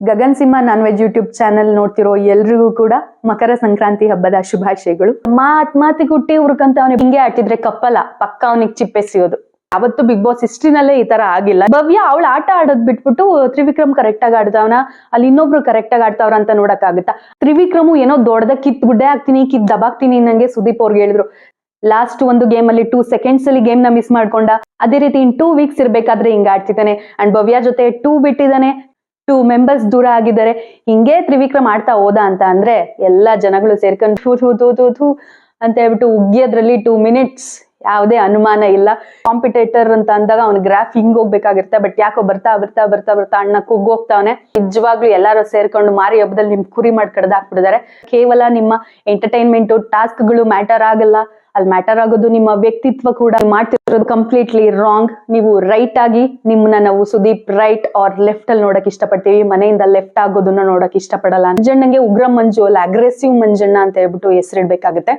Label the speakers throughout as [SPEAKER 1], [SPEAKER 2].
[SPEAKER 1] Gagan Simha non veg YouTube channel ನೋಡ್ತಿರೋ ಎಲ್ರಿಗೂ ಕೂಡ ಮಕರ ಸಂಕ್ರಾಂತಿ ಹಬ್ಬದ ಶುಭಾಶಯಗಳು. ಮಾತ್ ಮಾತಿಗೆ ಹುಟ್ಟಿ ಹುರ್ಕಂತ ಅವನಿಗೆ ಹಿಂಗೆ ಆಟಿದ್ರೆ ಕಪ್ಪಲ ಪಕ್ಕ ಅವನಿಗೆ ಚಿಪ್ಪೆ ಸಿಗೋದು. ಅವತ್ತು ಬಿಗ್ ಬಾಸ್ ಹಿಸ್ಟ್ರಿನಲ್ಲೇ ಈ ತರ ಆಗಿಲ್ಲ. ಭವ್ಯ ಅವಳು ಆಟ ಆಡೋದ್ ಬಿಟ್ಬಿಟ್ಟು ತ್ರಿವಿಕ್ರಮ್ ಕರೆಕ್ಟ್ ಆಗಿ ಆಡ್ತಾವನ ಅಲ್ಲಿ ಇನ್ನೊಬ್ರು ಕರೆಕ್ಟ್ ಆಗಿ ಆಡ್ತಾವ್ರ ಅಂತ ನೋಡಕ್ ಆಗುತ್ತಾ ತ್ರಿವಿಕ್ರಮು ಏನೋ ದೊಡ್ಡದ ಕಿತ್ ಗುಡ್ಡೆ ಹಾಕ್ತೀನಿ, ಕಿತ್ ದಬಾಕ್ತೀನಿ ನಂಗೆ ಸುದೀಪ್ ಅವ್ರಿಗೆ ಹೇಳಿದ್ರು. ಲಾಸ್ಟ್ ಒಂದು ಗೇಮ್ ಅಲ್ಲಿ ಟೂ ಸೆಕೆಂಡ್ಸ್ ಅಲ್ಲಿ ಗೇಮ್ನ ಮಿಸ್ ಮಾಡ್ಕೊಂಡ, ಅದೇ ರೀತಿ ಇನ್ ಟೂ ವೀಕ್ಸ್ ಇರ್ಬೇಕಾದ್ರೆ ಹಿಂಗ ಆಡ್ತಿದ್ದಾನೆ. ಅಂಡ್ ಭವ್ಯ ಜೊತೆ ಟೂ ಬಿಟ್ಟಿದ್ದಾನೆ. ಟೂ ಮೆಂಬರ್ಸ್ ದೂರ ಆಗಿದ್ದಾರೆ. ಹಿಂಗೆ ತ್ರಿವಿಕ್ರಮ್ ಆಡ್ತಾ ಹೋದ ಅಂತ ಅಂದ್ರೆ ಎಲ್ಲಾ ಜನಗಳು ಸೇರ್ಕೊಂಡು ಥೂ ಥೂ ಥೂ ಥೂ ಅಂತ ಹೇಳ್ಬಿಟ್ಟು ಉಗ್ಗಿಯೋದ್ರಲ್ಲಿ ಟೂ ಮಿನಿಟ್ಸ್ ಯಾವುದೇ ಅನುಮಾನ ಇಲ್ಲ. ಕಾಂಪಿಟೇಟರ್ ಅಂತ ಅಂದಾಗ ಅವ್ನ ಗ್ರಾಫ್ ಹಿಂಗ್ ಹೋಗ್ಬೇಕಾಗಿರುತ್ತೆ. ಬಟ್ ಯಾಕೋ ಬರ್ತಾ ಬರ್ತಾ ಬರ್ತಾ ಬರ್ತಾ ಅಣ್ಣ ಕುಗ್ಗೋಗ್ತಾವನೆ. ನಿಜವಾಗ್ಲೂ ಎಲ್ಲಾರು ಸೇರ್ಕೊಂಡು ಮಾರಿ ಹಬ್ಬದಲ್ಲಿ ನಿಮ್ ಕುರಿ ಮಾಡಿ ಕಡ್ದಾಕ್ಬಿಟ್ಟಿದ್ದಾರೆ. ಕೇವಲ ನಿಮ್ಮ ಎಂಟರ್ಟೈನ್ಮೆಂಟ್ ಟಾಸ್ಕ್ಗಳು ಮ್ಯಾಟರ್ ಆಗಲ್ಲ. ಅಲ್ಲಿ ಮ್ಯಾಟರ್ ಆಗೋದು ನಿಮ್ಮ ವ್ಯಕ್ತಿತ್ವ ಕೂಡ. ಮಾಡ್ತಿರೋದು ಕಂಪ್ಲೀಟ್ಲಿ ರಾಂಗ್ ನೀವು ರೈಟ್ ಆಗಿ ನಿಮ್ಮನ್ನ ನಾವು ಸುದೀಪ್ ರೈಟ್ ಆರ್ ಲೆಫ್ಟ್ ಅಲ್ಲಿ ನೋಡಕ್ ಇಷ್ಟಪಡ್ತೀವಿ. ಮನೆಯಿಂದ ಲೆಫ್ಟ್ ಆಗೋದನ್ನ ನೋಡಕ್ ಇಷ್ಟಪಡಲ್ಲ. ಮಂಜಣ್ಣಂಗೆ ಉಗ್ರ ಮಂಜು, ಅಲ್ಲ ಅಗ್ರೆಸಿವ್ ಮಂಜಣ್ಣ ಅಂತ ಹೇಳ್ಬಿಟ್ಟು ಹೆಸರಿಡ್ಬೇಕಾಗುತ್ತೆ.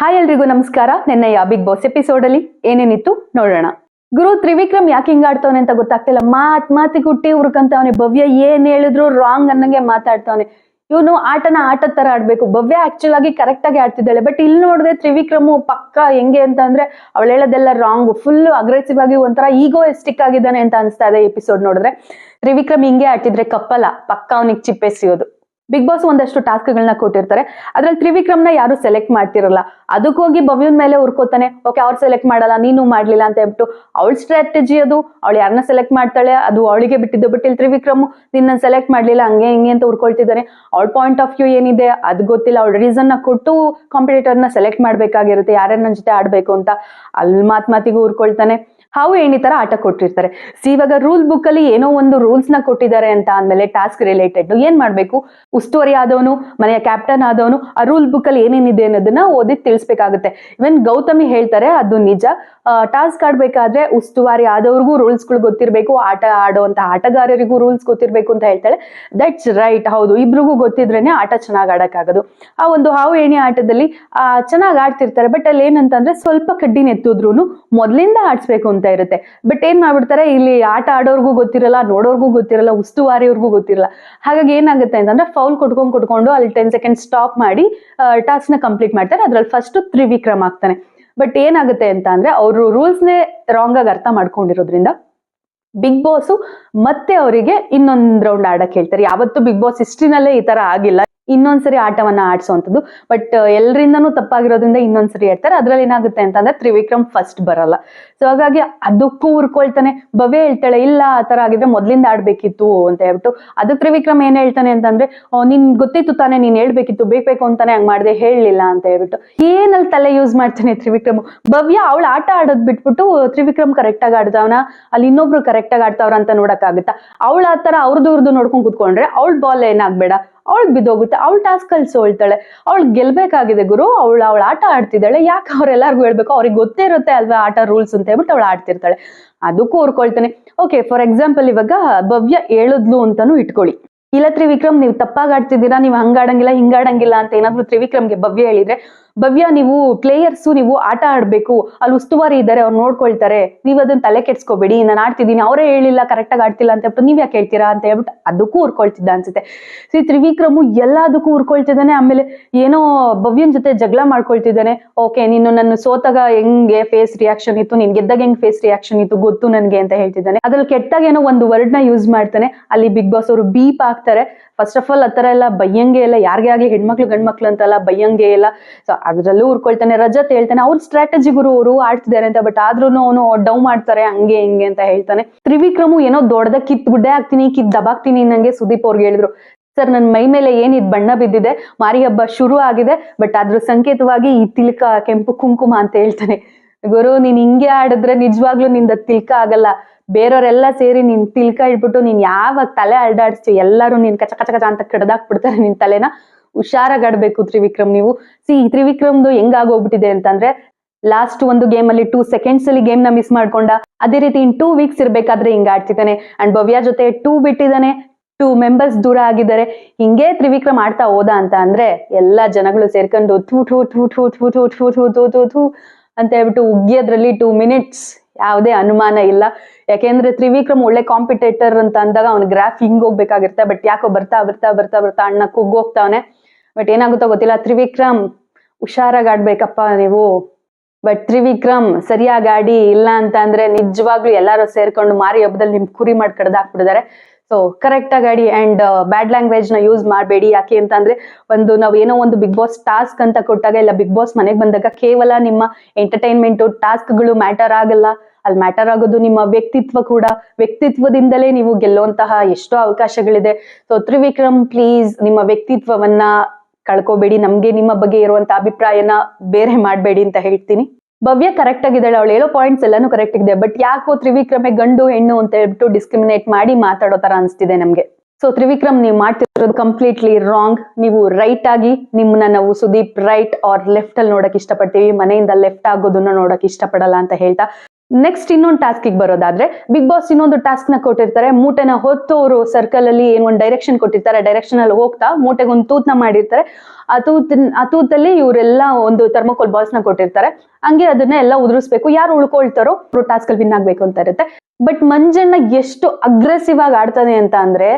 [SPEAKER 1] ಹಾಯ್ ಎಲ್ರಿಗೂ ನಮಸ್ಕಾರ. ನಿನ್ನೆಯ ಬಿಗ್ ಬಾಸ್ ಎಪಿಸೋಡ್ ಅಲ್ಲಿ ಏನೇನಿತ್ತು ನೋಡೋಣ. ಗುರು ತ್ರಿವಿಕ್ರಮ್ ಯಾಕೆ ಹಿಂಗ್ ಆಡ್ತಾವನೆ ಅಂತ ಗೊತ್ತಾಗ್ತಿಲ್ಲ. ಮಾತ್ ಮಾತಿಗೆ ಹುಟ್ಟಿ ಹುರ್ಕಂತವನೆ. ಭವ್ಯ ಏನ್ ಹೇಳಿದ್ರು ರಾಂಗ್ ಅನ್ನಂಗೆ ಮಾತಾಡ್ತವನೆ. ಇವನು ಆಟನ ಆಟದ ತರ ಆಡ್ಬೇಕು. ಭವ್ಯ ಆಕ್ಚುಲ್ ಆಗಿ ಕರೆಕ್ಟ್ ಆಗಿ ಆಡ್ತಿದ್ದಾಳೆ. ಬಟ್ ಇಲ್ಲಿ ನೋಡಿದ್ರೆ ತ್ರಿವಿಕ್ರಮು ಪಕ್ಕ ಹೆಂಗೆ ಅಂತ ಅಂದ್ರೆ ಅವಳು ಹೇಳೋದೆಲ್ಲ ರಾಂಗ್ ಫುಲ್ ಅಗ್ರೆಸಿವ್ ಆಗಿ ಒಂಥರ ಈಗೋ ಎಸ್ಟಿಕ್ ಆಗಿದ್ದಾನೆ ಅಂತ ಅನಿಸ್ತಾ ಇದೆ ಎಪಿಸೋಡ್ ನೋಡಿದ್ರೆ. ತ್ರಿವಿಕ್ರಮ್ ಹಿಂಗೆ ಆಟಿದ್ರೆ ಕಪ್ಪಲ್ಲ. ಪಕ್ಕ ಅವನಿಗೆ ಚಿಪ್ಪೆ ಸಿಗೋದು ಬಿಗ್ ಬಾಸ್ ಒಂದಷ್ಟು ಟಾಸ್ಕ್ ಗಳನ್ನ ಕೊಟ್ಟಿರ್ತಾರೆ. ಅದ್ರಲ್ಲಿ ತ್ರಿವಿಕ್ರಮ್ನ ಯಾರು ಸೆಲೆಕ್ಟ್ ಮಾಡ್ತಿರಲ್ಲ. ಅದಕ್ಕೋಗಿ ಭವ್ಯನ್ ಮೇಲೆ ಉರ್ಕೋತಾನೆ ಓಕೆ, ಅವ್ರು ಸೆಲೆಕ್ಟ್ ಮಾಡಲ್ಲ, ನೀನು ಮಾಡ್ಲಿಲ್ಲ ಅಂತ ಹೇಳ್ಬಿಟ್ಟು ಅವಳ ಸ್ಟ್ರಾಟಜಿ ಅದು. ಅವಳು ಯಾರನ್ನ ಸೆಲೆಕ್ಟ್ ಮಾಡ್ತಾಳೆ, ಅದು ಅವಳಿಗೆ ಬಿಟ್ಟಿದ್ದು. ಬಿಟ್ಟಿಲ್ಲ ತ್ರಿವಿಕ್ರಮ್ ನಿನ್ನ ಸೆಲೆಕ್ಟ್ ಮಾಡ್ಲಿಲ್ಲ, ಹಂಗೆ ಹಿಂಗೆ ಅಂತ ಉರ್ಕೊಳ್ತಿದ್ದಾನೆ ಅವಳ ಪಾಯಿಂಟ್ ಆಫ್ ವ್ಯೂ ಏನಿದೆ, ಅದು ಗೊತ್ತಿಲ್ಲ. ಅವಳ ರೀಸನ್ನ ಕೊಟ್ಟು ಕಾಂಪಿಟೇಟರ್ನ ಸೆಲೆಕ್ಟ್ ಮಾಡ್ಬೇಕಾಗಿರುತ್ತೆ. ಯಾರ್ಯಾರ ನನ್ನ ಜೊತೆ ಆಡ್ಬೇಕು ಅಂತ. ಅಲ್ಲಿ ಮಾತ್ ಮಾತಿಗೂ ಉರ್ಕೊಳ್ತಾನೆ ಹಾವು ಏಣಿ ತರ ಆಟ ಕೊಟ್ಟಿರ್ತಾರೆ. ಸಿ ಇವಾಗ ರೂಲ್ ಬುಕ್ ಅಲ್ಲಿ ಏನೋ ಒಂದು ರೂಲ್ಸ್ನ ಕೊಟ್ಟಿದ್ದಾರೆ ಅಂತ ಅಂದ್ಮೇಲೆ ಟಾಸ್ಕ್ ರಿಲೇಟೆಡ್ ಏನ್ ಮಾಡ್ಬೇಕು? ಉಸ್ತುವಾರಿ ಆದವನು, ಮನೆಯ ಕ್ಯಾಪ್ಟನ್ ಆದವನು, ಆ ರೂಲ್ ಬುಕ್ ಅಲ್ಲಿ ಏನೇನಿದೆ ಅನ್ನೋದನ್ನ ಓದಿ ತಿಳಿಸ್ಬೇಕಾಗುತ್ತೆ. ಇವನ್ ಗೌತಮಿ ಹೇಳ್ತಾರೆ, ಅದು ನಿಜ. ಟಾಸ್ಕ್ ಆಡ್ಬೇಕಾದ್ರೆ ಉಸ್ತುವಾರಿ ಆದವ್ರಿಗೂ ರೂಲ್ಸ್ಗಳು ಗೊತ್ತಿರಬೇಕು, ಆಟ ಆಡುವಂತ ಆಟಗಾರರಿಗೂ ರೂಲ್ಸ್ ಗೊತ್ತಿರಬೇಕು ಅಂತ ಹೇಳ್ತಾಳೆ. ದಟ್ಸ್ ರೈಟ್ ಹೌದು. ಇಬ್ರಿಗೂ ಗೊತ್ತಿದ್ರೇನೆ ಆಟ ಚೆನ್ನಾಗಿ ಆಡಕ್ಕಾಗದು. ಆ ಒಂದು ಹಾವು ಏಣಿ ಆಟದಲ್ಲಿ ಚೆನ್ನಾಗಿ ಆಡ್ತಿರ್ತಾರೆ. ಬಟ್ ಅಲ್ಲಿ ಏನಂತಂದ್ರೆ ಸ್ವಲ್ಪ ಕಡ್ಡಿ ನೆತ್ತಿದ್ರು ಮೊದ್ಲಿಂದ ಆಡ್ಸ್ಬೇಕು ಅಂತ ಇರುತ್ತೆ. ಬಟ್ ಏನ್ ಮಾಡ್ಬಿಡ್ತಾರೆ? ಇಲ್ಲಿ ಆಟ ಆಡೋರ್ಗೂ ಗೊತ್ತಿರಲ್ಲ, ನೋಡೋರ್ಗೂ ಗೊತ್ತಿರಲ್ಲ, ಉಸ್ತುವಾರಿಯವ್ರಿಗೂ ಗೊತ್ತಿರಲ್ಲ. ಹಾಗಾಗಿ ಏನಾಗುತ್ತೆ ಅಂತಂದ್ರೆ ಫೌಲ್ ಕೊಟ್ಕೊಂಡ್ ಕೊಟ್ಕೊಂಡು ಅಲ್ಲಿ ಟೆನ್ ಸೆಕೆಂಡ್ ಸ್ಟಾಪ್ ಮಾಡಿ ಟಾಸ್ಕ್ನ ಕಂಪ್ಲೀಟ್ ಮಾಡ್ತಾರೆ. ಅದ್ರಲ್ಲಿ ಫಸ್ಟ್ ತ್ರಿವಿಕ್ರಮ್ ಆಗ್ತಾನೆ. ಬಟ್ ಏನಾಗುತ್ತೆ ಅಂತ ಅಂದ್ರೆ ಅವರು ರೂಲ್ಸ್ನೇ ರಾಂಗ್ ಆಗಿ ಅರ್ಥ ಮಾಡ್ಕೊಂಡಿರೋದ್ರಿಂದ ಬಿಗ್ ಬಾಸ್ ಮತ್ತೆ ಅವರಿಗೆ ಇನ್ನೊಂದ್ ರೌಂಡ್ ಆಡಕ್ ಹೇಳ್ತಾರೆ. ಯಾವತ್ತು ಬಿಗ್ ಬಾಸ್ ಹಿಸ್ಟ್ರಿನಲ್ಲೇ ಈ ತರ ಆಗಿಲ್ಲ. ಇನ್ನೊಂದ್ಸರಿ ಆಟವನ್ನ ಆಡ್ಸೋವಂಥದ್ದು ಬಟ್ ಎಲ್ರಿಂದನೂ ತಪ್ಪಾಗಿರೋದ್ರಿಂದ ಇನ್ನೊಂದ್ಸರಿ ಹೇಳ್ತಾರೆ ಅದ್ರಲ್ಲಿ ಏನಾಗುತ್ತೆ ಅಂತಂದ್ರೆ ತ್ರಿವಿಕ್ರಮ್ ಫಸ್ಟ್ ಬರಲ್ಲ. ಸೊ ಹಾಗಾಗಿ ಅದಕ್ಕೂ ಉರ್ಕೊಳ್ತಾನೆ ಭವ್ಯ ಹೇಳ್ತಾಳೆ, ಇಲ್ಲ, ಆ ತರ ಆಗಿದ್ರೆ ಮೊದ್ಲಿಂದ ಆಡ್ಬೇಕಿತ್ತು ಅಂತ ಹೇಳ್ಬಿಟ್ಟು. ಅದು ತ್ರಿವಿಕ್ರಮ್ ಏನ್ ಹೇಳ್ತಾನೆ ಅಂತಂದ್ರೆ ನಿನ್ ಗೊತ್ತಿತ್ತು ತಾನೇ, ನೀನ್ ಹೇಳ್ಬೇಕಿತ್ತು ಬೇಕು ಅಂತಾನೆ ಹಂಗ್ ಮಾಡಿದೆ ಹೇಳಲಿಲ್ಲ ಅಂತ ಹೇಳ್ಬಿಟ್ಟು. ಏನಲ್ಲಿ ತಲೆ ಯೂಸ್ ಮಾಡ್ತಾನೆ ತ್ರಿವಿಕ್ರಮ್? ಭವ್ಯ ಅವಳು ಆಟ ಆಡೋದ್ ಬಿಟ್ಬಿಟ್ಟು ತ್ರಿವಿಕ್ರಮ್ ಕರೆಕ್ಟ್ ಆಗಿ ಆಡ್ತಾವನ ಅಲ್ಲಿ ಇನ್ನೊಬ್ರು ಕರೆಕ್ಟ್ ಆಗಿ ಆಡ್ತಾವ್ರ ಅಂತ ನೋಡಕ್ ಆಗುತ್ತಾ ಅವಳ ಆ ತರ ಅವ್ರದ್ದು ನೋಡ್ಕೊಂಡ್ ಕೂತ್ಕೊಂಡ್ರೆ ಅವಳ ಬಾಲ್ ಏನಾಗ್ಬೇಡ? ಅವಳು ಬಿದ್ದೋಗುತ್ತೆ ಅವಳು ಟಾಸ್ಕ್ ಅಲ್ಲಿ ಸೋಳ್ತಾಳೆ ಅವಳು ಗೆಲ್ಬೇಕಾಗಿದೆ ಗುರು, ಅವಳು ಅವಳು ಆಟ ಆಡ್ತಿದ್ದಾಳೆ. ಯಾಕೆ ಅವ್ರೆಲ್ಲರಿಗೂ ಹೇಳ್ಬೇಕು? ಅವ್ರಿಗೆ ಗೊತ್ತೇ ಇರುತ್ತೆ ಅಲ್ವಾ ಆಟ ರೂಲ್ಸ್ ಅಂತ ಹೇಳ್ಬಿಟ್ಟು ಅವಳು ಆಡ್ತಿರ್ತಾಳೆ. ಅದಕ್ಕೂ ಉರ್ಕೊಳ್ತಾನೆ ಓಕೆ ಫಾರ್ ಎಕ್ಸಾಂಪಲ್ ಇವಾಗ ಭವ್ಯ ಹೇಳಿದ್ಲು ಅಂತಾನು ಇಟ್ಕೊಳ್ಳಿ. ಇಲ್ಲ ತ್ರಿವಿಕ್ರಮ್, ನೀವು ತಪ್ಪಾಗಿ ಆಡ್ತಿದ್ದೀರಾ? ನೀವು ಹಂಗಾಡಂಗಿಲ್ಲ ಹಿಂಗಾಡಂಗಿಲ್ಲ ಅಂತ ಏನಾದ್ರು ತ್ರಿವಿಕ್ರಮ್ಗೆ ಭವ್ಯ ಹೇಳಿದ್ರೆ ಭವ್ಯ, ನೀವು ಪ್ಲೇಯರ್ಸು ನೀವು ಆಟ ಆಡ್ಬೇಕು. ಅಲ್ಲಿ ಉಸ್ತುವಾರಿ ಇದ್ದಾರೆ, ಅವ್ರು ನೋಡ್ಕೊಳ್ತಾರೆ. ನೀವು ಅದನ್ನ ತಲೆ ಕೆಡ್ಸ್ಕೋಬೇಡಿ ನಾನು ಆಡ್ತಿದ್ದೀನಿ ಅವರೇ ಹೇಳಿಲ್ಲ ಕರೆಕ್ಟಾಗಿ ಆಡ್ತಿಲ್ಲ ಅಂತ ಹೇಳ್ಬಿಟ್ಟು ನೀವು ಯಾಕೆ ಹೇಳ್ತೀರಾ ಅಂತ ಹೇಳ್ಬಿಟ್ಟು ಅದಕ್ಕೂ ಉರ್ಕೊಳ್ತಿದ್ದ ಅನ್ಸುತ್ತೆ. ಸಿ ತ್ರಿವಿಕ್ರಮು ಎಲ್ಲದಕ್ಕೂ ಉರ್ಕೊಳ್ತಿದ್ದಾನೆ ಆಮೇಲೆ ಏನೋ ಭವ್ಯನ್ ಜೊತೆ ಜಗಳ ಮಾಡ್ಕೊಳ್ತಿದ್ದಾನೆ. ಓಕೆ, ನೀನು ನನ್ನ ಸೋತಾಗ ಹೆಂಗೆ ಫೇಸ್ ರಿಯಾಕ್ಷನ್ ಇತ್ತು? ನೀನ್ ಗೆದ್ದಾಗ ಹೆಂಗ್ ಫೇಸ್ ರಿಯಾಕ್ಷನ್ ಇತ್ತು? ಗೊತ್ತು ನನಗೆ ಅಂತ ಹೇಳ್ತಿದ್ದಾನೆ. ಅದ್ರಲ್ಲಿ ಕೆಟ್ಟಾಗ ಏನೋ ಒಂದು ವರ್ಡ್ನ ಯೂಸ್ ಮಾಡ್ತಾನೆ. ಅಲ್ಲಿ ಬಿಗ್ ಬಾಸ್ ಅವರು ಬೀಪ್ ಹಾಕ್ತಾರೆ. ಫಸ್ಟ್ ಆಫ್ ಆಲ್ ಆ ಥರ ಎಲ್ಲ ಬೈಯಂಗೆ ಇಲ್ಲ ಯಾರಿಗೆ ಆಗ್ಲಿ ಹೆಣ್ಮಕ್ಳು, ಗಂಡ್ಮಕ್ಳು ಅಂತಲ್ಲ ಬೈಯಂಗೆ ಇಲ್ಲ ಸೊ ಅದರಲ್ಲೂ ಉರ್ಕೊಳ್ತಾನೆ ರಜತ್ ಹೇಳ್ತಾನೆ ಅವ್ರ ಸ್ಟ್ರಾಟಜಿ ಗುರು, ಅವರು ಆಡ್ತಿದ್ದಾರೆ ಅಂತ ಬಟ್ ಆದ್ರೂ ಅವನು ಡೌ ಮಾಡ್ತಾರೆ, ಹಂಗೆ, ಹಿಂಗೆ ಅಂತ ಹೇಳ್ತಾನೆ. ತ್ರಿವಿಕ್ರಮು ಏನೋ ದೊಡ್ಡದ ಕಿತ್ ಗುಡ್ಡೆ ಹಾಕ್ತೀನಿ, ಕಿತ್ ದಬಾಕ್ತೀನಿ ನಂಗೆ ಸುದೀಪ್ ಅವ್ರಿಗೆ ಹೇಳಿದ್ರು. ಸರ್ ನನ್ನ ಮೈ ಮೇಲೆ ಏನಿದ್ ಬಣ್ಣ ಬಿದ್ದಿದೆ, ಮಾರಿ ಹಬ್ಬ ಶುರು ಆಗಿದೆ ಬಟ್ ಅದ್ರ ಸಂಕೇತವಾಗಿ ಈ ತಿಲಕ, ಕೆಂಪು ಕುಂಕುಮ ಅಂತ ಹೇಳ್ತಾನೆ. ಗುರು ನೀನ್ ಹಿಂಗೆ ಆಡಿದ್ರೆ ನಿಜವಾಗ್ಲೂ ನಿಂದ ತಿಲ್ಕ ಆಗಲ್ಲ ಬೇರೆಯವರೆಲ್ಲ ಸೇರಿ ನಿನ್ ತಿಲ್ಕ ಇಟ್ಬಿಟ್ಟು ನೀನ್ ಯಾವಾಗ ತಲೆ ಅಲ್ಡಾಡ್ಸ್ತಿ ಎಲ್ಲರೂ ನೀನ್ ಕಚ ಕಚ ಕಚ ಅಂತ ಕಡ್ದಾಕ್ಬಿಡ್ತಾರೆ ನಿನ್ ತಲೆನ ಹುಷಾರಾಗಾಡ್ಬೇಕು ತ್ರಿವಿಕ್ರಮ್ ನೀವು ಸಿ ತ್ರಿವಿಕ್ರಮ್ದು ಹೆಂಗಾಗೋಗ್ಬಿಟ್ಟಿದೆ ಅಂತಂದ್ರೆ ಲಾಸ್ಟ್ ಒಂದು ಗೇಮ್ ಅಲ್ಲಿ ಟೂ ಸೆಕೆಂಡ್ಸ್ ಅಲ್ಲಿ ಗೇಮ್ನ ಮಿಸ್ ಮಾಡ್ಕೊಂಡ ಅದೇ ರೀತಿ ಇನ್ ಟೂ ವೀಕ್ಸ್ ಇರ್ಬೇಕಾದ್ರೆ ಹಿಂಗ ಆಡ್ತಿದ್ದಾನೆ ಅಂಡ್ ಭವ್ಯ ಜೊತೆ ಟೂ ಬಿಟ್ಟಿದ್ದಾನೆ ಟೂ ಮೆಂಬರ್ಸ್ ದೂರ ಆಗಿದ್ದಾರೆ ಹಿಂಗೆ ತ್ರಿವಿಕ್ರಮ್ ಆಡ್ತಾ ಹೋದ ಅಂತ ಅಂದ್ರೆ ಎಲ್ಲಾ ಜನಗಳು ಸೇರ್ಕೊಂಡು ಥೂ ಥೂ ಥೂ ಥೂ ಥೂ ಥೂ ಥೂ ಥೂ ಥೂ ಥೂ ಥೂ ಅಂತ ಹೇಳ್ಬಿಟ್ಟು ಉಗ್ಗಿಯೋದ್ರಲ್ಲಿ ಟೂ ಮಿನಿಟ್ಸ್ ಯಾವುದೇ ಅನುಮಾನ ಇಲ್ಲ. ಯಾಕೆಂದ್ರೆ ತ್ರಿವಿಕ್ರಮ್ ಒಳ್ಳೆ ಕಾಂಪಿಟೇಟರ್ ಅಂತ ಅಂದಾಗ ಅವ್ನ ಗ್ರಾಫ್ ಹಿಂಗ್ ಹೋಗ್ಬೇಕಾಗಿರುತ್ತೆ ಬಟ್ ಯಾಕೋ ಬರ್ತಾ ಬರ್ತಾ ಬರ್ತಾ ಬರ್ತಾ ಅಣ್ಣ ಕುಗ್ಗೋಗ್ತಾವನೆ. ಬಟ್ ಏನಾಗುತ್ತೋ ಗೊತ್ತಿಲ್ಲ, ತ್ರಿವಿಕ್ರಮ್ ಹುಷಾರಾಗಿ ಆಡ್ಬೇಕಪ್ಪ ನೀವು. ಬಟ್ ತ್ರಿವಿಕ್ರಮ್ ಸರಿಯಾಗಿ ಆಡಿ, ಇಲ್ಲ ಅಂತ ಅಂದ್ರೆ ನಿಜವಾಗ್ಲೂ ಎಲ್ಲಾರು ಸೇರ್ಕೊಂಡು ಮಾರಿ ಹಬ್ಬದಲ್ಲಿ ನಿಮ್ ಕುರಿ ಮಾಡಿ ಕಡ್ದಾಕ್ಬಿಟ್ಟಿದ್ದಾರೆ. ಸೊ ಕರೆಕ್ಟ್ ಆಗಿ ಅಂಡ್ ಬ್ಯಾಡ್ ಲ್ಯಾಂಗ್ವೇಜ್ನ ಯೂಸ್ ಮಾಡಬೇಡಿ. ಯಾಕೆ ಅಂತ ಅಂದ್ರೆ ಒಂದು ನಾವು ಏನೋ ಒಂದು ಬಿಗ್ ಬಾಸ್ ಟಾಸ್ಕ್ ಅಂತ ಕೊಟ್ಟಾಗ ಇಲ್ಲ ಬಿಗ್ ಬಾಸ್ ಮನೆಗೆ ಬಂದಾಗ ಕೇವಲ ನಿಮ್ಮ ಎಂಟರ್ಟೈನ್ಮೆಂಟ್ ಟಾಸ್ಕ್ಗಳು ಮ್ಯಾಟರ್ ಆಗಲ್ಲ. ಅಲ್ಲಿ ಮ್ಯಾಟರ್ ಆಗೋದು ನಿಮ್ಮ ವ್ಯಕ್ತಿತ್ವ ಕೂಡ. ವ್ಯಕ್ತಿತ್ವದಿಂದಲೇ ನೀವು ಗೆಲ್ಲುವಂತಹ ಎಷ್ಟೋ ಅವಕಾಶಗಳಿದೆ. ಸೊ ತ್ರಿವಿಕ್ರಮ್ ಪ್ಲೀಸ್ ನಿಮ್ಮ ವ್ಯಕ್ತಿತ್ವವನ್ನ ಕಳ್ಕೋಬೇಡಿ. ನಮ್ಗೆ ನಿಮ್ಮ ಬಗ್ಗೆ ಇರುವಂತಹ ಅಭಿಪ್ರಾಯನ ಬೇರೆ ಮಾಡಬೇಡಿ ಅಂತ ಹೇಳ್ತೀನಿ. ಭವ್ಯ ಕರೆಕ್ಟ್ ಆಗಿದ್ದಾಳೆ. ಅವಳು ಹೇಳೋ ಪಾಯಿಂಟ್ಸ್ ಎಲ್ಲಾನು ಕರೆಕ್ಟ್ ಇದೆ. ಬಟ್ ಯಾಕೋ ತ್ರಿವಿಕ್ರಮೆ ಗಂಡು ಹೆಣ್ಣು ಅಂತ ಹೇಳ್ಬಿಟ್ಟು ಡಿಸ್ಕ್ರಿಮಿನೇಟ್ ಮಾಡಿ ಮಾತಾಡೋ ತರ ಅನ್ಸ್ತಿದೆ ನಮ್ಗೆ. ಸೊ ತ್ರಿವಿಕ್ರಮ್ ನೀವು ಮಾಡ್ತಿರೋದು ಕಂಪ್ಲೀಟ್ಲಿ ರಾಂಗ್ ನೀವು ರೈಟ್ ಆಗಿ ನಿಮ್ಮನ್ನ ನಾವು ಸುದೀಪ್ ರೈಟ್ ಆರ್ ಲೆಫ್ಟ್ ಅಲ್ಲಿ ನೋಡಕ್ ಇಷ್ಟಪಡ್ತೀವಿ. ಮನೆಯಿಂದ ಲೆಫ್ಟ್ ಆಗೋದನ್ನ ನೋಡಕ್ ಇಷ್ಟಪಡಲ್ಲ ಅಂತ ಹೇಳ್ತಾ ನೆಕ್ಸ್ಟ್ ಇನ್ನೊಂದು ಟಾಸ್ಕ್ ಬರೋದಾದ್ರೆ ಬಿಗ್ ಬಾಸ್ ಇನ್ನೊಂದು ಟಾಸ್ಕ್ನ ಕೊಟ್ಟಿರ್ತಾರೆ. ಮೂಟೆನ ಹೊತ್ತು ಅವರು ಸರ್ಕಲ್ ಅಲ್ಲಿ ಏನೊಂದು ಡೈರೆಕ್ಷನ್ ಕೊಟ್ಟಿರ್ತಾರೆ. ಡೈರೆಕ್ಷನ್ ಅಲ್ಲಿ ಹೋಗ್ತಾ ಮೂಟೆಗೆ ಒಂದು ತೂತ್ನ ಮಾಡಿರ್ತಾರೆ. ಆ ತೂತ್ ಆ ತೂತಲ್ಲಿ ಇವರೆಲ್ಲ ಒಂದು ಥರ್ಮೋಕೋಲ್ ಬಾಲ್ಸ್ನ ಕೊಟ್ಟಿರ್ತಾರೆ. ಹಂಗೆ ಅದನ್ನ ಎಲ್ಲ ಉದುರಿಸ್ಬೇಕು. ಯಾರು ಉಳ್ಕೊಳ್ತಾರೋ ಅವರು ಟಾಸ್ಕ್ ಅಲ್ಲಿ ವಿನ್ ಆಗ್ಬೇಕು ಅಂತ ಇರುತ್ತೆ. ಬಟ್ ಮಂಜಣ್ಣ ಎಷ್ಟು ಅಗ್ರೆಸಿವ್ ಆಗಿ ಆಡ್ತಾನೆ ಅಂತ ಅಂದ್ರೆ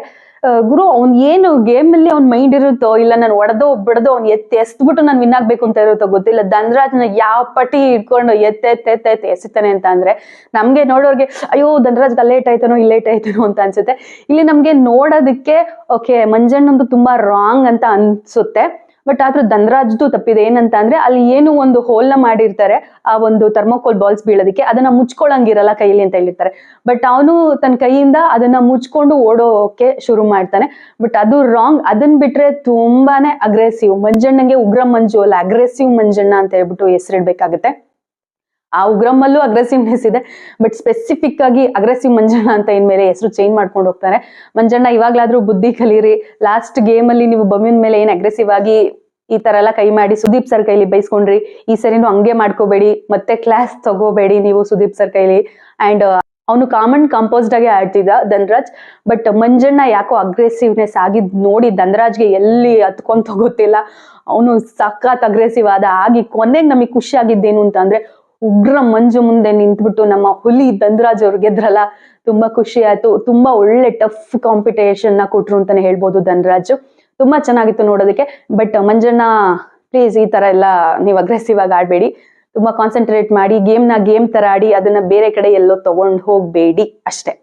[SPEAKER 1] ಗುರು, ಅವ್ನ್ ಏನು ಗೇಮ್ ಅಲ್ಲಿ ಅವ್ನ್ ಮೈಂಡ್ ಇರುತ್ತೋ ಇಲ್ಲ ನಾನು ಒಡೆದೋ, ಬಿಡದೋ, ಅವ್ನ್ ಎತ್ತಿ ಎಸ್ಬಿಟ್ಟು ನಾನು ವಿನ್ ಆಗ್ಬೇಕು ಅಂತ ಇರುತ್ತೋ ಗೊತ್ತಿಲ್ಲ. ಧನರಾಜ್ನ ಯಾವ ಪಟಿ ಇಟ್ಕೊಂಡು ಎತ್ತ ಎಸಿತಾನೆ ಅಂತ ಅಂದ್ರೆ ನಮ್ಗೆ ನೋಡೋರ್ಗೆ, ಅಯ್ಯೋ ಧನರಾಜ್ ಲೇಟ್ ಆಯ್ತಾನೋ ಲೇಟ್ ಆಯ್ತಾನೋ ಅಂತ ಅನ್ಸುತ್ತೆ. ಇಲ್ಲಿ ನಮ್ಗೆ ನೋಡೋದಕ್ಕೆ ಓಕೆ ಮಂಜಣ್ಣಂದು ತುಂಬಾ ರಾಂಗ್ ಅಂತ ಅನ್ಸುತ್ತೆ. ಬಟ್ ಆದ್ರೂ ಧನರಾಜ್ದು ತಪ್ಪಿದೆ ಏನಂತ ಅಂದ್ರೆ ಅಲ್ಲಿ ಏನು ಒಂದು ಹೋಲ್ನ ಮಾಡಿರ್ತಾರೆ, ಆ ಒಂದು ಥರ್ಮೋಕೋಲ್ ಬಾಲ್ಸ್ ಬೀಳೋದಕ್ಕೆ, ಅದನ್ನ ಮುಚ್ಕೊಳಂಗಿರಲ್ಲ ಕೈಯಲ್ಲಿ ಅಂತ ಹೇಳಿರ್ತಾರೆ. ಬಟ್ ಅವನು ತನ್ನ ಕೈಯಿಂದ ಅದನ್ನ ಮುಚ್ಕೊಂಡು ಓಡೋಕೆ ಶುರು ಮಾಡ್ತಾನೆ. ಬಟ್ ಅದು ರಾಂಗ್ ಅದನ್ನ ಬಿಟ್ರೆ ತುಂಬಾನೇ ಅಗ್ರೆಸಿವ್ ಮಂಜಣ್ಣಂಗೆ ಉಗ್ರ ಮಂಜು ಅಲ್ಲ ಅಗ್ರೆಸಿವ್ ಮಂಜಣ್ಣ ಅಂತ ಹೇಳ್ಬಿಟ್ಟು ಹೆಸರಿಡ್ಬೇಕಾಗತ್ತೆ. ಆ ಉಗ್ರಮ್ಮಲ್ಲೂ ಅಗ್ರೆಸಿವ್ನೆಸ್ ಇದೆ. ಬಟ್ ಸ್ಪೆಸಿಫಿಕ್ ಆಗಿ ಅಗ್ರೆಸಿವ್ ಮಂಜಣ್ಣ ಅಂತ ಇನ್ಮೇಲೆ ಹೆಸರು ಚೇಂಜ್ ಮಾಡ್ಕೊಂಡು ಹೋಗ್ತಾರೆ. ಮಂಜಣ್ಣ, ಇವಾಗ್ಲಾದ್ರೂ ಬುದ್ಧಿ ಕಲೀರಿ. ಲಾಸ್ಟ್ ಗೇಮ್ ಅಲ್ಲಿ ನೀವು ಬಮ್ಮಿನ ಮೇಲೆ ಏನ್ ಅಗ್ರೆಸಿವ್ ಆಗಿ ಈ ತರ ಎಲ್ಲ ಕೈ ಮಾಡಿ ಸುದೀಪ್ ಸರ್ ಕೈಲಿ ಬೈಸ್ಕೊಂಡ್ರಿ. ಈ ಸರಿನೂ ಹಂಗೆ ಮಾಡ್ಕೋಬೇಡಿ. ಮತ್ತೆ ಕ್ಲಾಸ್ ತಗೋಬೇಡಿ ನೀವು ಸುದೀಪ್ ಸರ್ ಕೈಲಿ. ಅಂಡ್ ಅವನು ಕಾಮನ್ ಕಂಪೋಸ್ಡ್ ಆಗಿ ಆಡ್ತಿದ್ದ ಧನ್ರಾಜ್. ಬಟ್ ಮಂಜಣ್ಣ ಯಾಕೋ ಅಗ್ರೆಸಿವ್ನೆಸ್ ಆಗಿದ್ ನೋಡಿ ಧನ್ರಾಜ್ಗೆ ಎಲ್ಲಿ ಹತ್ಕೊಂತ ಗೊತ್ತಿಲ್ಲ ಅವನು ಸಖತ್ ಅಗ್ರೆಸಿವ್ ಆದ. ಆಗಿ ಕೊನೆಗೆ ನಮಗೆ ಖುಷಿ ಆಗಿದ್ದೇನು ಅಂತ ಅಂದ್ರೆ ಉಗ್ರ ಮಂಜು ಮುಂದೆ ನಿಂತ್ಬಿಟ್ಟು ನಮ್ಮ ಹುಲಿ ಧನ್ರಾಜ್ ಅವ್ರು ಗೆದ್ರಲ್ಲ ತುಂಬಾ ಖುಷಿ ಆಯ್ತು. ತುಂಬಾ ಒಳ್ಳೆ ಟಫ್ ಕಾಂಪಿಟೇಷನ್ನ ಕೊಟ್ರು ಅಂತಾನೆ ಹೇಳ್ಬೋದು ಧನ್ರಾಜ್. ತುಂಬಾ ಚೆನ್ನಾಗಿತ್ತು ನೋಡೋದಕ್ಕೆ. ಬಟ್ ಮಂಜಣ್ಣ ಪ್ಲೀಸ್ ಈ ತರ ಎಲ್ಲ ನೀವು ಅಗ್ರೆಸಿವ್ ಆಗಿ ಆಡ್ಬೇಡಿ. ತುಂಬಾ ಕಾನ್ಸಂಟ್ರೇಟ್ ಮಾಡಿ ಗೇಮ್ನ ಗೇಮ್ ತರ ಆಡಿ, ಅದನ್ನ ಬೇರೆ ಕಡೆ ಎಲ್ಲೋ ತಗೊಂಡ್ ಹೋಗ್ಬೇಡಿ ಅಷ್ಟೇ.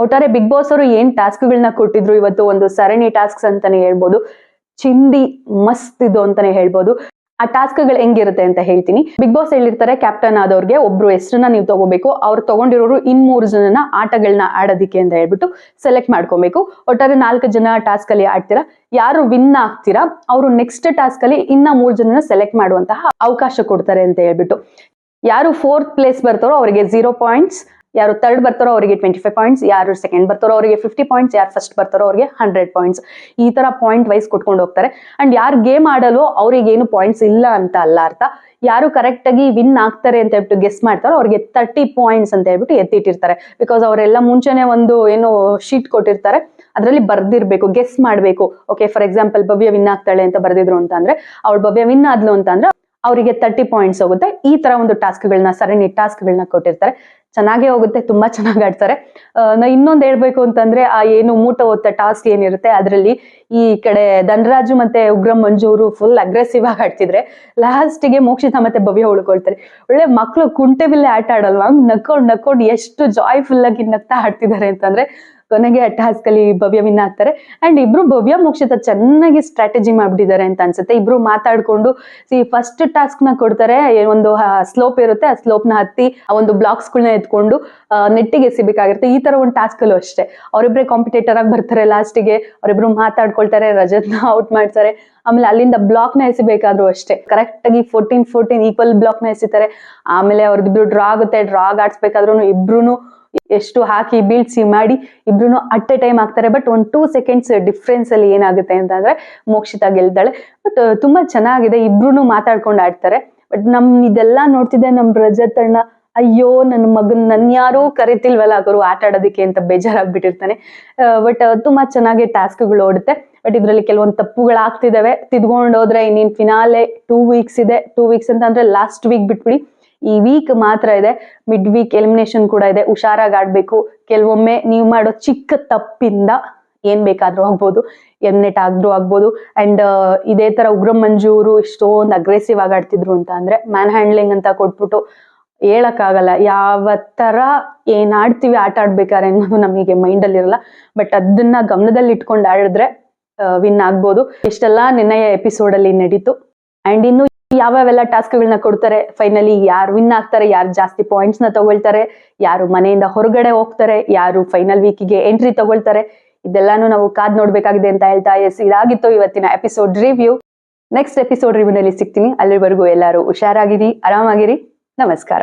[SPEAKER 1] ಒಟ್ಟಾರೆ ಬಿಗ್ ಬಾಸ್ ಅವರು ಏನ್ ಟಾಸ್ಕ್ಗಳನ್ನ ಕೊಟ್ಟಿದ್ರು ಇವತ್ತು ಒಂದು ಸರಣಿ ಟಾಸ್ಕ್ಸ್ ಅಂತಾನೆ ಹೇಳ್ಬೋದು. ಚಿಂದಿ ಮಸ್ತ್ ಇದು ಅಂತಾನೆ ಹೇಳ್ಬೋದು. ಆ ಟಾಸ್ಕ್ಗಳು ಹೆಂಗಿರುತ್ತೆ ಅಂತ ಹೇಳ್ತೀನಿ. ಬಿಗ್ ಬಾಸ್ ಹೇಳಿರ್ತಾರೆ, ಕ್ಯಾಪ್ಟನ್ ಆದವ್ರಿಗೆ ಒಬ್ರು ಹೆಸರನ್ನ ನೀವು ತಗೋಬೇಕು, ಅವ್ರು ತಗೊಂಡಿರೋರು ಇನ್ ಮೂರು ಜನನ ಆಟಗಳನ್ನ ಆಡೋದಿಕ್ಕೆ ಅಂತ ಹೇಳ್ಬಿಟ್ಟು ಸೆಲೆಕ್ಟ್ ಮಾಡ್ಕೊಬೇಕು. ಒಟ್ಟಾರೆ ನಾಲ್ಕು ಜನ ಟಾಸ್ಕ್ ಅಲ್ಲಿ ಆಡ್ತೀರಾ, ಯಾರು ವಿನ್ ಆಗ್ತೀರಾ, ಅವರು ನೆಕ್ಸ್ಟ್ ಟಾಸ್ಕ್ ಅಲ್ಲಿ ಇನ್ನ ಮೂರು ಜನನ ಸೆಲೆಕ್ಟ್ ಮಾಡುವಂತಹ ಅವಕಾಶ ಕೊಡ್ತಾರೆ ಅಂತ ಹೇಳ್ಬಿಟ್ಟು. ಯಾರು ಫೋರ್ತ್ ಪ್ಲೇಸ್ ಬರ್ತಾರೋ ಅವರಿಗೆ ಜೀರೋ ಪಾಯಿಂಟ್ಸ್ ಯಾರು ತರ್ಡ್ ಬರ್ತಾರೋ ಅವರಿಗೆ ಟ್ವೆಂಟಿ ಫೈವ್ ಪಾಯಿಂಟ್ಸ್ ಯಾರು ಸೆಕೆಂಡ್ ಬರ್ತಾರೋ ಅವರಿಗೆ ಫಿಫ್ಟಿ ಪಾಯಿಂಟ್ಸ್ ಯಾರು ಫಸ್ಟ್ ಬರ್ತಾರೋ ಅವರಿಗೆ ಹಂಡ್ರೆಡ್ ಪಾಯಿಂಟ್ಸ್ ಈ ತರ ಪಾಯಿಂಟ್ ವೈಸ್ ಕೊಟ್ಕೊಂಡು ಹೋಗ್ತಾರೆ. ಅಂಡ್ ಯಾರು ಗೇಮ್ ಆಡಲು ಅವ್ರಿಗೆ ಏನು ಪಾಯಿಂಟ್ಸ್ ಇಲ್ಲ ಅಂತ ಅಲ್ಲ ಅರ್ಥ. ಯಾರು ಕರೆಕ್ಟ್ ಆಗಿ ವಿನ್ ಆಗ್ತಾರೆ ಅಂತ ಹೇಳ್ಬಿಟ್ಟು ಗೆಸ್ ಮಾಡ್ತಾರೋ ಅವ್ರಿಗೆ ತರ್ಟಿ ಪಾಯಿಂಟ್ಸ್ ಅಂತ ಹೇಳ್ಬಿಟ್ಟು ಎತ್ತಿಟ್ಟಿರ್ತಾರೆ. ಬಿಕಾಸ್ ಅವರೆಲ್ಲ ಮುಂಚೆನೆ ಒಂದು ಏನು ಶೀಟ್ ಕೊಟ್ಟಿರ್ತಾರೆ. ಅದರಲ್ಲಿ ಬರ್ದಿರ್ಬೇಕು ಗೆಸ್ ಮಾಡಬೇಕು. Okay for example Bhavya win ಆಗ್ತಾಳೆ ಅಂತ ಬರ್ದಿದ್ರು ಅಂತ ಅಂದ್ರೆ, ಅವಳು ಭವ್ಯ ವಿನ್ ಆದ್ಲು ಅಂತ ಅಂದ್ರೆ ಅವರಿಗೆ ತರ್ಟಿ ಪಾಯಿಂಟ್ಸ್ ಹೋಗುತ್ತೆ. ಈ ತರ ಒಂದು ಟಾಸ್ಕ್ಗಳನ್ನ ಸರಣಿ ಟಾಸ್ಕ್ಗಳನ್ನ ಕೊಟ್ಟಿರ್ತಾರೆ. ಚೆನ್ನಾಗೇ ಹೋಗುತ್ತೆ, ತುಂಬಾ ಚೆನ್ನಾಗಿ ಆಡ್ತಾರೆ. ನಾ ಇನ್ನೊಂದು ಹೇಳ್ಬೇಕು ಅಂತಂದ್ರೆ, ಆ ಏನು ಮೂಟ ಓದ್ತ ಟಾಸ್ಕ್ ಏನಿರುತ್ತೆ, ಅದರಲ್ಲಿ ಈ ಕಡೆ ಧನರಾಜು ಮತ್ತೆ ಉಗ್ರಂ ಮಂಜು ಅವರು ಫುಲ್ ಅಗ್ರೆಸಿವ್ ಆಗಿ ಆಡ್ತಿದ್ರೆ ಲಾಸ್ಟಿಗೆ ಮೋಕ್ಷಿತ ಮತ್ತೆ ಭವ್ಯ ಉಳ್ಕೊಳ್ತಾರೆ. ಒಳ್ಳೆ ಮಕ್ಕಳು ಕುಂಟೆ ಬಿಲ್ಲೆ ಆಟ ಆಡಲ್ವಾ? ನಕ್ಕೊಂಡ್ ನಕ್ಕೊಂಡ್ ಎಷ್ಟು ಜಾಯ್ಫುಲ್ ಆಗಿ ನಗ್ತಾ ಆಡ್ತಿದ್ದಾರೆ ಅಂತಂದ್ರೆ ಕೊನೆಗೆ ಅಟ್ಟಹಾಸ್ಕಲಿ ಭವ್ಯ ವಿನ್ ಆಗ್ತಾರೆ. ಅಂಡ್ ಇಬ್ರು ಭವ್ಯ ಮೋಕ್ಷಿತ ಚೆನ್ನಾಗಿ ಸ್ಟ್ರಾಟಜಿ ಮಾಡ್ಬಿಟ್ಟಿದ್ದಾರೆ ಅಂತ ಅನ್ಸುತ್ತೆ. ಇಬ್ರು ಮಾತಾಡ್ಕೊಂಡು ಸಿ ಫಸ್ಟ್ ಟಾಸ್ಕ್ನ ಕೊಡ್ತಾರೆ. ಒಂದು ಸ್ಲೋಪ್ ಇರುತ್ತೆ. ಆ ಸ್ಲೋಪ್ನ ಹತ್ತಿ, ಆ ಒಂದು ಬ್ಲಾಕ್ಸ್ ಗಳನ್ನ ಎತ್ಕೊಂಡು ನೆಟ್ಟಿಗೆ ಎಸಿಬೇಕಾಗಿರುತ್ತೆ. ಈ ತರ ಒಂದು ಟಾಸ್ಕ್ ಅಲ್ಲೂ ಅಷ್ಟೇ. ಅವರಿಬ್ರೆ ಕಾಂಪಿಟೇಟರ್ ಆಗಿ ಬರ್ತಾರೆ ಲಾಸ್ಟಿಗೆ ಅವರಿಬ್ರು ಮಾತಾಡ್ಕೊಳ್ತಾರೆ, ರಜತ್ನ ಔಟ್ ಮಾಡ್ತಾರೆ. ಆಮೇಲೆ ಅಲ್ಲಿಂದ ಬ್ಲಾಕ್ನ ಎಸಿಬೇಕಾದ್ರೂ ಅಷ್ಟೇ. ಕರೆಕ್ಟ್ ಆಗಿ ಫೋರ್ಟೀನ್ ಫೋರ್ಟೀನ್ ಈಕ್ವಲ್ ಬ್ಲಾಕ್ನ ಎಸಿತಾರೆ. ಆಮೇಲೆ ಅವ್ರದ್ದು ಡ್ರಾ ಆಗುತ್ತೆ. ಡ್ರಾ ಆಡ್ಸ್ಬೇಕಾದ್ರೂ ಇಬ್ರು ಎಷ್ಟು ಹಾಕಿ ಬೀಳ್ಸಿ ಮಾಡಿ ಇಬ್ರು ಅಟ್ ಎ ಟೈಮ್ ಆಗ್ತಾರೆ ಬಟ್ ಒಂದು ಟೂ ಸೆಕೆಂಡ್ಸ್ ಡಿಫ್ರೆನ್ಸ್ ಅಲ್ಲಿ ಏನಾಗುತ್ತೆ ಅಂತಂದ್ರೆ ಮೋಕ್ಷಿತ ಗೆಲ್ತಾಳೆ. ಬಟ್ ತುಂಬಾ ಚೆನ್ನಾಗಿದೆ. ಇಬ್ರು ಮಾತಾಡ್ಕೊಂಡು ಆಡ್ತಾರೆ. ಬಟ್ ನಮ್ ಇದೆಲ್ಲ ನೋಡ್ತಿದ್ದೆ ನಮ್ ರಜತ್ ಅಣ್ಣ ಅಯ್ಯೋ ನನ್ನ ಮಗನ್ ನನ್ ಯಾರೂ ಕರಿತಿಲ್ವಲ್ಲ ಅವರು ಆಟ ಆಡೋದಕ್ಕೆ ಅಂತ ಬೇಜಾರಾಗ್ಬಿಟ್ಟಿರ್ತಾನೆ. ಬಟ್ ತುಂಬಾ ಚೆನ್ನಾಗಿ ಟಾಸ್ಕ್ಗಳು ಓಡುತ್ತೆ. ಬಟ್ ಇದ್ರಲ್ಲಿ ಕೆಲವೊಂದು ತಪ್ಪುಗಳಾಗ್ತಿದಾವೆ ತಿದ್ಕೊಂಡು ಹೋದ್ರೆ ಇನ್ನೇನು ಫಿನಾಲೆ ಟೂ ವೀಕ್ಸ್ ಇದೆ. ಟೂ ವೀಕ್ಸ್ ಅಂತ ಅಂದ್ರೆ ಲಾಸ್ಟ್ ವೀಕ್ ಬಿಟ್ಬಿಡಿ. ಈ ವೀಕ್ ಮಾತ್ರ ಇದೆ. ಮಿಡ್ ವೀಕ್ ಎಲಿಮಿನೇಷನ್ ಕೂಡ ಇದೆ. ಹುಷಾರಾಗಿ ಆಡ್ಬೇಕು ಕೆಲವೊಮ್ಮೆ ನೀವು ಮಾಡೋ ಚಿಕ್ಕ ತಪ್ಪಿಂದ ಏನ್ ಬೇಕಾದ್ರೂ ಆಗ್ಬೋದು. ಎಮ್ನೆಟ್ ಆದ್ರೂ ಆಗ್ಬೋದು. ಅಂಡ್ ಇದೇ ತರ ಉಗ್ರ ಮಂಜು ಅವರು ಇಷ್ಟೊಂದು ಅಗ್ರೆಸಿವ್ ಆಗಿ ಆಡ್ತಿದ್ರು ಅಂತ ಅಂದ್ರೆ ಮ್ಯಾನ್ ಹ್ಯಾಂಡ್ಲಿಂಗ್ ಅಂತ ಕೊಟ್ಬಿಟ್ಟು ಹೇಳಕ್ಕಾಗಲ್ಲ. ಯಾವ ತರ ಏನ್ ಆಡ್ತೀವಿ, ಆಟ ಆಡ್ಬೇಕಾರೆ ಅನ್ನೋದು ನಮಗೆ ಮೈಂಡ್ ಅಲ್ಲಿ ಇರಲ್ಲ. ಬಟ್ ಅದನ್ನ ಗಮನದಲ್ಲಿ ಇಟ್ಕೊಂಡು ಆಡಿದ್ರೆ ವಿನ್ ಆಗ್ಬೋದು. ಇಷ್ಟೆಲ್ಲ ನಿನ್ನೆಯ ಎಪಿಸೋಡ್ ಅಲ್ಲಿ ನಡೀತು. ಅಂಡ್ ಇನ್ನು ಯಾವ್ಯಾವೆಲ್ಲ ಟಾಸ್ಕ್ಗಳನ್ನ ಕೊಡ್ತಾರೆ? ಫೈನಲಿ ಯಾರು ವಿನ್ ಆಗ್ತಾರೆ, ಯಾರು ಜಾಸ್ತಿ ಪಾಯಿಂಟ್ಸ್ನ ತಗೊಳ್ತಾರೆ, ಯಾರು ಮನೆಯಿಂದ ಹೊರಗಡೆ ಹೋಗ್ತಾರೆ, ಯಾರು ಫೈನಲ್ ವೀಕಿಗೆ ಎಂಟ್ರಿ ತಗೊಳ್ತಾರೆ. ಇದೆಲ್ಲಾನು ನಾವು ಕಾದ್ ನೋಡ್ಬೇಕಾಗಿದೆ ಅಂತ ಹೇಳ್ತಾ ಎಸ್, ಇದಾಗಿತ್ತು ಇವತ್ತಿನ ಎಪಿಸೋಡ್ ರಿವ್ಯೂ. ನೆಕ್ಸ್ಟ್ ಎಪಿಸೋಡ್ ರಿವ್ಯೂನಲ್ಲಿ ಸಿಗ್ತೀನಿ. ಅಲ್ಲಿವರೆಗೂ ಎಲ್ಲರೂ ಹುಷಾರಾಗಿರಿ, ಆರಾಮಾಗಿರಿ. ನಮಸ್ಕಾರ.